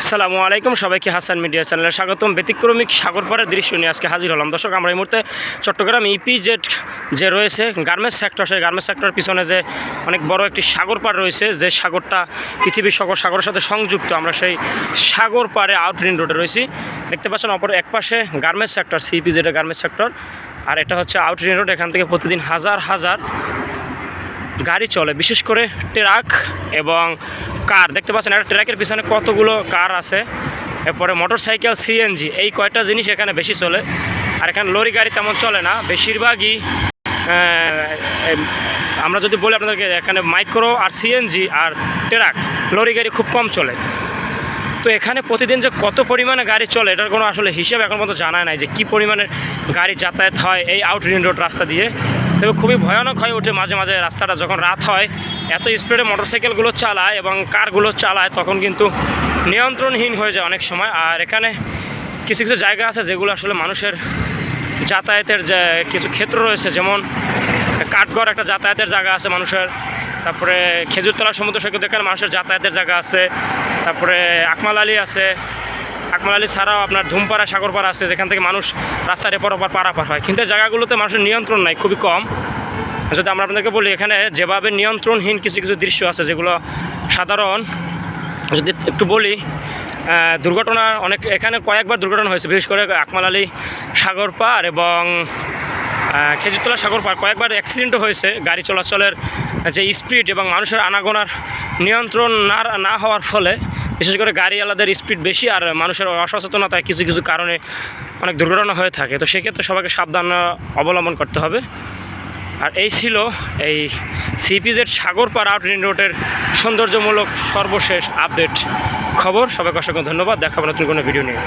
আসসালামু আলাইকুম, সবাইকে হাসান মিডিয়া চ্যানেলে স্বাগতম। ব্যতিক্রমিক সাগর পাড়ের দৃশ্য নিয়ে আজকে হাজির হলাম। দর্শক, আমরা এই মুহূর্তে চট্টগ্রাম ইপিজেড যে রয়েছে গার্মেন্টস সেক্টর সেই গার্মেন্টস সেক্টরের পিছনে যে অনেক বড় একটি সাগর পাড় রয়েছে, যে সাগরটা পৃথিবীর সকল সাগরের সাথে সংযুক্ত, আমরা সেই সাগর পাড়ে আউট রিং রোডে রয়েছি। দেখতে পাচ্ছেন, অপর এক পাশে গার্মেন্টস সেক্টর সিপিজেডের গার্মেন্টস সেক্টর আর এটা হচ্ছে আউট রিং রোড এখান থেকে প্রতিদিন হাজার হাজার গাড়ি চলে। বিশেষ করে ট্রাক এবং কার? দেখতে পাচ্ছেন, একটা ট্র্যাকের পিছনে কতগুলো কার আছে। এরপরে মোটর সাইকেল সিএনজি এই কয়টা জিনিস এখানে বেশি চলে। আর এখানে লরি, গাড়ি তেমন চলে না। বেশিরভাগই আমরা যদি বলি আপনাদেরকে, এখানে মাইক্রো আর সিএনজি আর ট্রাক, লরি, গাড়ি খুব কম চলে। তো এখানে প্রতিদিন যে কত পরিমাণে গাড়ি চলে, এটার কোনো আসলে হিসেব এখন পর্যন্ত জানা নাই যে কী পরিমাণে গাড়ি যাতায়াত হয় এই আউট রিং রোড রাস্তা দিয়ে। তবে খুবই ভয়ানক হয়ে ওঠে মাঝে মাঝে রাস্তাটা। যখন রাত হয়, এত স্পিডে মোটরসাইকেলগুলো চালায় এবং কারগুলো চালায়, তখন কিন্তু নিয়ন্ত্রণহীন হয়ে যায় অনেক সময়। আর এখানে কিছু কিছু জায়গা আছে যেগুলো আসলে মানুষের যাতায়াতের যে কিছু ক্ষেত্র রয়েছে, যেমন কাঠগড় একটা যাতায়াতের জায়গা আছে মানুষের, তারপরে খেজুরতলা সমুদ্র সৈকত এখানে মানুষের যাতায়াতের জায়গা আছে, তারপরে আকমাল আলী আছে আকমাল আলী ছাড়াও আপনার ধুমপাড়া, সাগরপাড়া আছে, যেখান থেকে মানুষ রাস্তার এপর ওপর পারাপার হয়। কিন্তু জায়গাগুলোতে মানুষের নিয়ন্ত্রণ নাই, খুবই কম। যদি আমরা আপনাদেরকে বলি, এখানে যেভাবে নিয়ন্ত্রণহীন কিছু কিছু দৃশ্য আছে, যেগুলো সাধারণ, যদি একটু বলি দুর্ঘটনা অনেক, এখানে কয়েকবার দুর্ঘটনা হয়েছে, বিশেষ করে আকমাল আলী সাগর পার এবং খেজুরতলা সাগর পার। কয়েকবার অ্যাক্সিডেন্টও হয়েছে, গাড়ি চলাচলের যে স্পিড এবং মানুষের আনাগোনার নিয়ন্ত্রণ না না হওয়ার ফলে। বিশেষ করে গাড়িওয়ালাদের স্পিড বেশি আর মানুষের অসচেতনতায় কিছু কিছু কারণে অনেক দুর্ঘটনা হয়ে থাকে। তো সেক্ষেত্রে সবাইকে সাবধান অবলম্বন করতে হবে। আর এই ছিল এই সিপিজেড সাগরপাড় আউট রিং রোডের সৌন্দর্যমূলক সর্বশেষ আপডেট খবর। সবাইকে অসংখ্য ধন্যবাদ। দেখাবো নতুন কোনো ভিডিও নিয়ে।